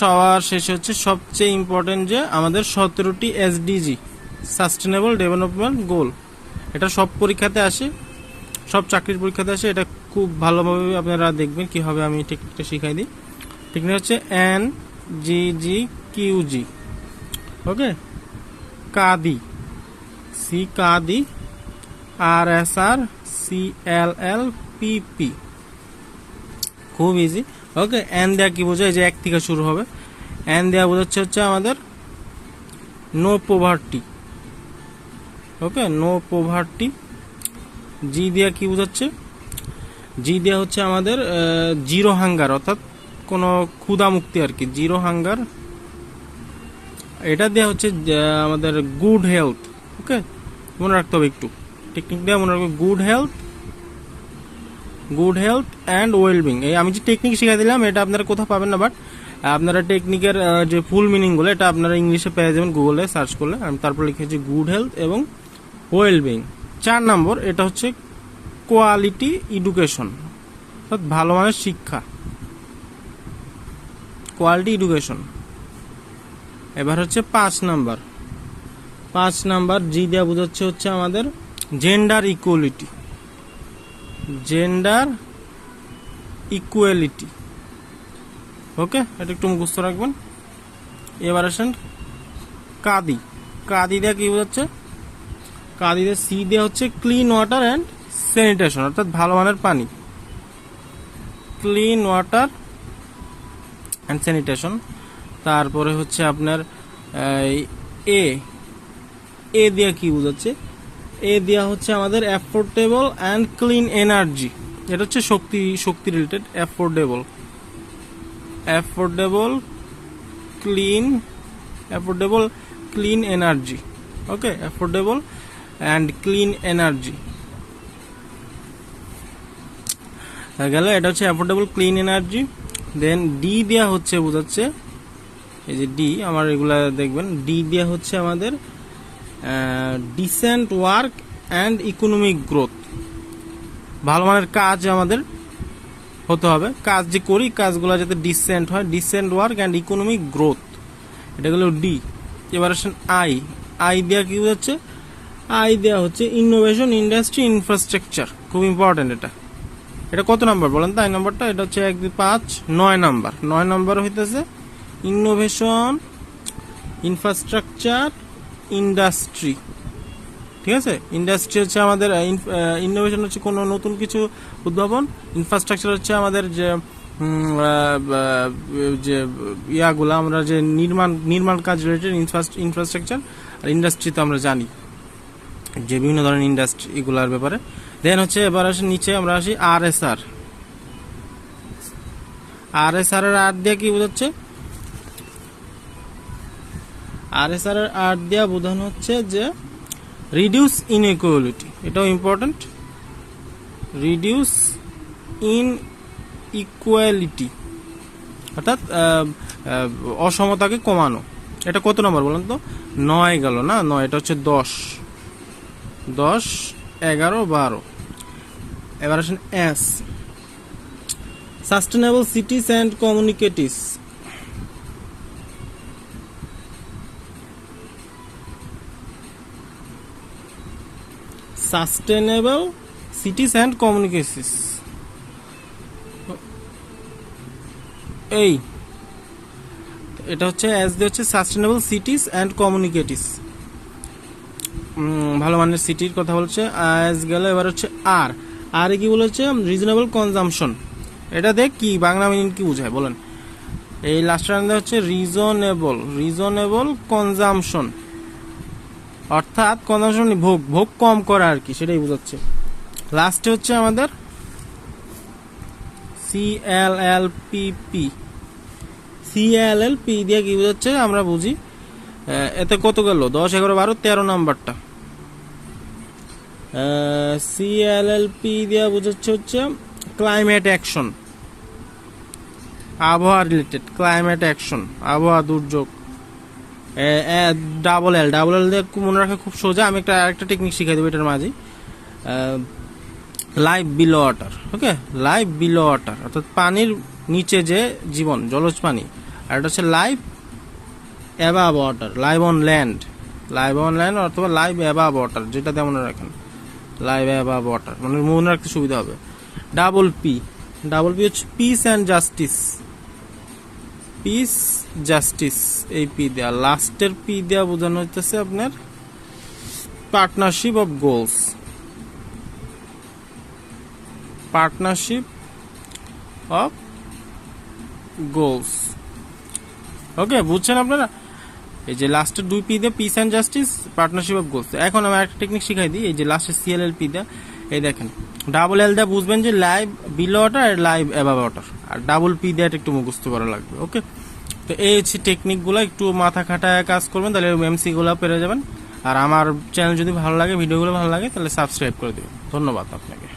সবার শেষে হচ্ছে সবচেয়ে ইম্পর্টেন্ট যে আমাদের সতেরোটি এসডিজি সাস্টেনেবল ডেভেলপমেন্ট গোল এটা সব পরীক্ষাতে আসে, সব চাকরির পরীক্ষাতে আসে। এটা খুব ভালোভাবে আপনারা দেখবেন কীভাবে আমি টেকনিকটা শিখাই দিই। টেকনিক হচ্ছে N G G Q G okay কাদি সি কাদি আর S R C L L P P খুব ইজি ওকে এন দেওয়া কি বোঝায়? যে এক থেকে শুরু হবে। এন দেওয়া বোঝাচ্ছে হচ্ছে আমাদের no poverty okay no poverty G দেওয়া কি বোঝাচ্ছে? জি দেওয়া হচ্ছে আমাদের জিরো হাঙ্গার অর্থাৎ কোনো ক্ষুধা মুক্তি আর কি। জিরো হাঙ্গার এটা দেওয়া হচ্ছে আমাদের গুড হেলথ ওকে, মনে রাখতে হবে একটু। টেকনিক দেওয়া মনে রাখবে good health good health and wellbeing এই আমি যে টেকনিক শিখাই দিলাম, এটা আপনারা কোথাও পাবেন না বাট আপনারা টেকনিকের যে ফুল মিনিংগুলো এটা আপনারা ইংলিশে পেয়ে যাবেন গুগলে সার্চ করলে। আমি তারপর লিখেছি গুড হেলথ এবং ওয়েলবিং চার নম্বর, এটা হচ্ছে কোয়ালিটি এডুকেশন অর্থাৎ ভালো মানের শিক্ষা। কোয়ালিটি এডুকেশন এবার হচ্ছে পাঁচ নাম্বার। পাঁচ নাম্বার, জি দেওয়া বোঝাচ্ছে হচ্ছে আমাদের gender equality gender equality okay এটা একটু মুখস্থ রাখবেন। এবার আসেন কাদি। কাদি দেওয়া কি বোঝাচ্ছে? কাদি দিয়ে সি দেওয়া হচ্ছে ক্লিন ওয়াটার অ্যান্ড স্যানিটেশন অর্থাৎ ভালো মানের পানি। ক্লিন ওয়াটার অ্যান্ড স্যানিটেশন তারপরে হচ্ছে আপনার এ এ দেওয়া কি বোঝাচ্ছে? এ দেওয়া হচ্ছে আমাদের অ্যাফোর্ডেবল অ্যান্ড ক্লিন এনার্জি এটা হচ্ছে শক্তি শক্তি related affordable affordable clean affordable clean energy okay affordable and clean energy গেল, এটা হচ্ছে affordable clean energy then D দেওয়া হচ্ছে, বোঝাচ্ছে, এই যে ডি আমার এগুলা দেখবেন ডি দেওয়া হচ্ছে আমাদের decent work and economic growth ভালো মানের কাজ আমাদের হতে হবে। কাজ যে করি, কাজগুলো যাতে ডিসেন্ট হয়। Decent work and economic growth এটা গেল ডি এবার আসেন আই আই দেওয়া কি হচ্ছে আই দেওয়া হচ্ছে ইনোভেশন ইন্ডাস্ট্রি ইনফ্রাস্ট্রাকচার খুব ইম্পর্টেন্ট এটা। এটা কত নাম্বার বলেন? তো আই নাম্বারটা, এটা হচ্ছে এক, দুই, পাঁচ, নয় নাম্বার। নয় নাম্বার হইতেছে ইনোভেশন ইনফ্রাস্ট্রাকচার ইন্ডাস্ট্রি। ঠিক আছে? ইন্ডাস্ট্রি হচ্ছে আমাদের ইনোভেশন হচ্ছে কোনো নতুন কিছু উদ্ভাবন। ইনফ্রাস্ট্রাকচার হচ্ছে আমাদের যে যে ইয়াগুলো আমরা যে নির্মাণ নির্মাণ কাজ রিলেটেড ইনফ্রাস্ট্রাকচার আর ইন্ডাস্ট্রি তো আমরা জানি, যে বিভিন্ন ধরনের ইন্ডাস্ট্রি এগুলার ব্যাপারে। দেন হচ্ছে এবার আসি, নিচে আমরা আসি আর এস আর আর এস আর আর দিয়ে কি বোঝাচ্ছে? আর এস আর আর দিয়া বোঝানো হচ্ছে যে রিডিউস ইনইকুয়ালিটি এটাও ইম্পর্টেন্ট রিডিউস ইন ইকুয়ালিটি অর্থাৎ অসমতাকে কমানো। এটা কত নম্বর বলেন তো? নয় গেল না? নয়, এটা হচ্ছে দশ। দশ, এগারো, বারো। এবার আসেন S sustainable cities and communities sustainable cities and communities এই, এটা হচ্ছে এস দিয়ে হচ্ছে সাস্টেনেবল সিটিস অ্যান্ড কমিউনিকেটিস ভালো মানের সিটির কথা বলছে এস গেল এবার হচ্ছে আর আর কি বলেছে? রিজনেবল কনজামশন এটা দেখ কি, বাংলা মিনিং কি বোঝায়, বলেন। এই লাস্ট রান্না হচ্ছে রিজনেবল রিজনেবল কনজামশন অর্থাৎ কনজামশন ভোগ ভোগ কম করা আর কি, সেটাই বোঝাচ্ছে। লাস্টে হচ্ছে আমাদের C L L P P C L L P দিয়ে কি বোঝাচ্ছে? আমরা বুঝি এতে কত গেল? দশ, এগারো, বারো, তেরো নাম্বারটা। সি এল এল পি দিয়ে বোঝাচ্ছে হচ্ছে ক্লাইমেট অ্যাকশন আবহাওয়া রিলেটেড ক্লাইমেট অ্যাকশন আবহাওয়া দুর্যোগ। ডাবল এল ডাবল এল দিয়ে মনে রাখা খুব সোজা, আমি একটা, আরেকটা টেকনিক শিখাই দেবো এটার মাঝে live below water okay live below water অর্থাৎ পানির নিচে যে জীবন, জলজ পানি, আর এটা হচ্ছে live above water live on land live on land অথবা লাইভ অ্যাবাব ওয়াটার যেটা তেমন রাখেন। লাইভ অ্যাবাব ওয়াটার মানে মনে রাখতে সুবিধা হবে। ডাবল পি ডাবল পি হচ্ছে peace and justice peace justice এই পি দেয়া। লাস্টের পি দেয়া বোঝানো হইতেছে আপনার partnership of goals partnership of goals okay বুঝছেন আপনারা? এই যে লাস্টের দুই পি দিয়ে peace and justice partnership of goals এখন আমি একটা টেকনিক শিখাই দিই। এই যে লাস্টের সিএলএল পি দেয়া। এই দেখেন ডাবল এল দিয়ে বুঝবেন যে লাইভ বিলো ওয়াটার আর লাইভ অ্যাবাভ ওয়াটার আর ডাবল পি দিয়ে একটু মুখস্থ করা লাগবে ওকে তো এই হচ্ছে টেকনিকগুলো একটু মাথা খাটায় কাজ করবেন, তাহলে এমসিগুলো পেরে যাবেন। আর আমার চ্যানেল যদি ভালো লাগে ভিডিওগুলো ভালো লাগে, তাহলে সাবস্ক্রাইব করে দেবেন। ধন্যবাদ আপনাকে।